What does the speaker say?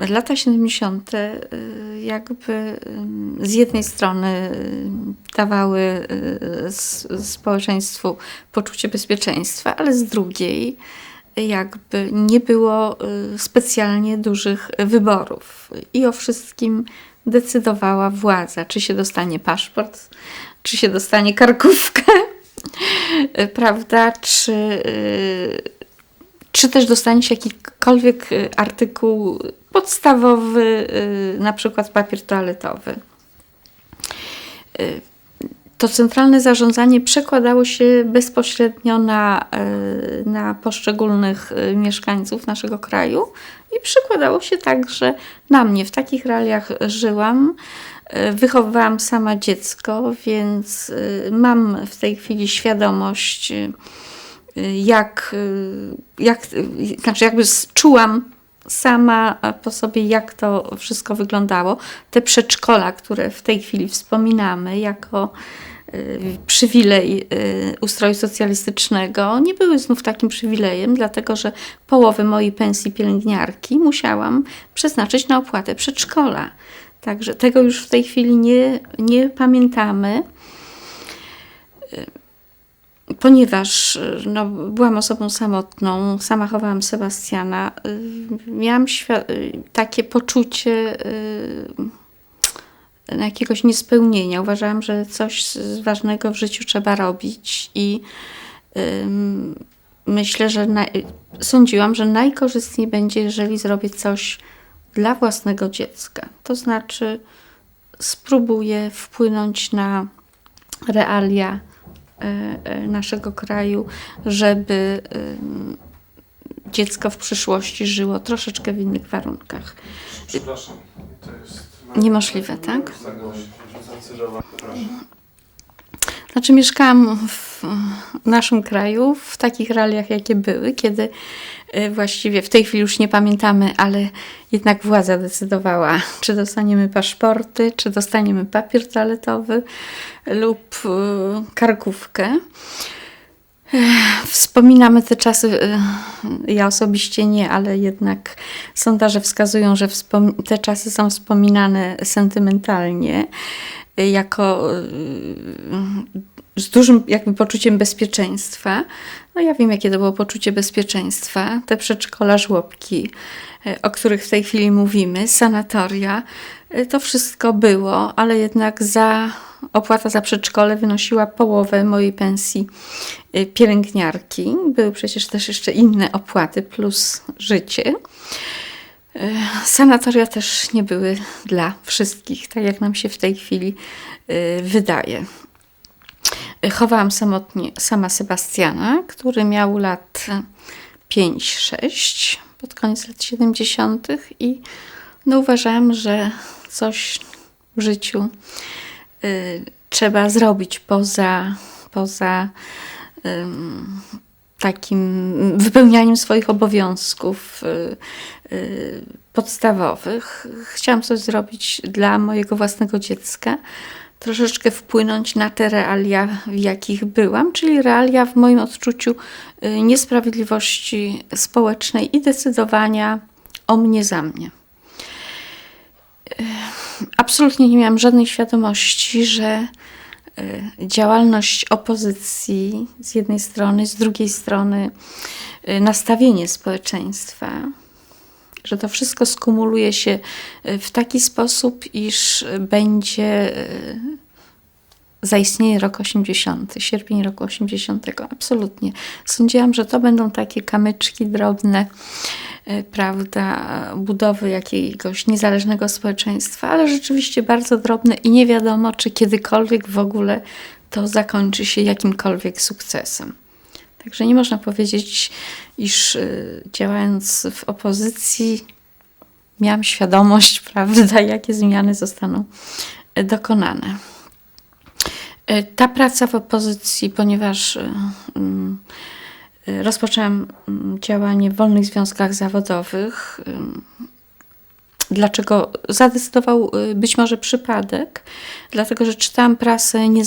Lata 70. y, jakby y, z jednej strony dawały y, społeczeństwu poczucie bezpieczeństwa, ale z drugiej jakby nie było specjalnie dużych wyborów i o wszystkim decydowała władza, czy się dostanie paszport, czy się dostanie karkówkę, prawda, czy, czy też dostanie się jakikolwiek y, artykuł podstawowy, y, na przykład papier toaletowy. Y, To centralne zarządzanie przekładało się bezpośrednio na, na poszczególnych mieszkańców naszego kraju i przekładało się także na mnie. W takich realiach żyłam. Wychowywałam sama dziecko, więc mam w tej chwili świadomość, jak, y, jak znaczy jakby czułam sama po sobie, jak to wszystko wyglądało. Te przedszkola, które w tej chwili wspominamy jako y, przywilej y, ustroju socjalistycznego, nie były znów takim przywilejem, dlatego że połowę mojej pensji pielęgniarki musiałam przeznaczyć na opłatę przedszkola. Także tego już w tej chwili nie, nie pamiętamy ponieważ y, no, byłam osobą samotną, sama chowałam Sebastiana, y, miałam y, takie poczucie no, jakiegoś niespełnienia. Uważałam, że coś ważnego w życiu trzeba robić i myślę, że sądziłam, że najkorzystniej będzie, jeżeli zrobię coś dla własnego dziecka. To znaczy spróbuję wpłynąć na realia naszego kraju, żeby ym, dziecko w przyszłości żyło troszeczkę w innych warunkach. Przepraszam, to jest... Niemożliwe, tak? Znaczy mieszkałam w naszym kraju w takich realiach, jakie były, kiedy y, właściwie w tej chwili już nie pamiętamy, ale jednak władza decydowała, czy dostaniemy paszporty, czy dostaniemy papier toaletowy lub y, karkówkę. Wspominamy te czasy, y, ja osobiście nie, ale jednak sondaże wskazują, że te czasy są wspominane sentymentalnie, jako y, z dużym jakby poczuciem bezpieczeństwa. No ja wiem, jakie to było poczucie bezpieczeństwa. Te przedszkola, żłobki, y, o których w tej chwili mówimy, sanatoria, y, to wszystko było, ale jednak za opłata za przedszkole wynosiła połowę mojej pensji pielęgniarki. Były przecież też jeszcze inne opłaty plus życie. Y, Sanatoria też nie były dla wszystkich, tak jak nam się w tej chwili y, wydaje. Y, Chowałam samotnie sama Sebastiana, który miał lat 5-6 pod koniec lat 70. i no uważałam, że coś w życiu trzeba zrobić poza, poza takim wypełnianiem swoich obowiązków y, y, podstawowych. Chciałam coś zrobić dla mojego własnego dziecka, troszeczkę wpłynąć na te realia, w jakich byłam, czyli realia w moim odczuciu y, niesprawiedliwości społecznej i decydowania o mnie za mnie absolutnie nie miałam żadnej świadomości, że działalność opozycji z jednej strony, z drugiej strony y, nastawienie społeczeństwa, że to wszystko skumuluje się y, w taki sposób, iż będzie y, zaistnieje rok 80, sierpień roku 80. Absolutnie. Sądziłam, że to będą takie kamyczki drobne, y, prawda, budowy jakiegoś niezależnego społeczeństwa, ale rzeczywiście bardzo drobne i nie wiadomo, czy kiedykolwiek w ogóle to zakończy się jakimkolwiek sukcesem. Także nie można powiedzieć, iż y, działając w opozycji miałam świadomość, prawda, jakie zmiany zostaną y, dokonane. Y, Ta praca w opozycji, ponieważ y, y, rozpoczęłam mm, działanie w wolnych związkach zawodowych, Dlaczego zadecydował być może przypadek? Dlatego, że czytałam prasę nie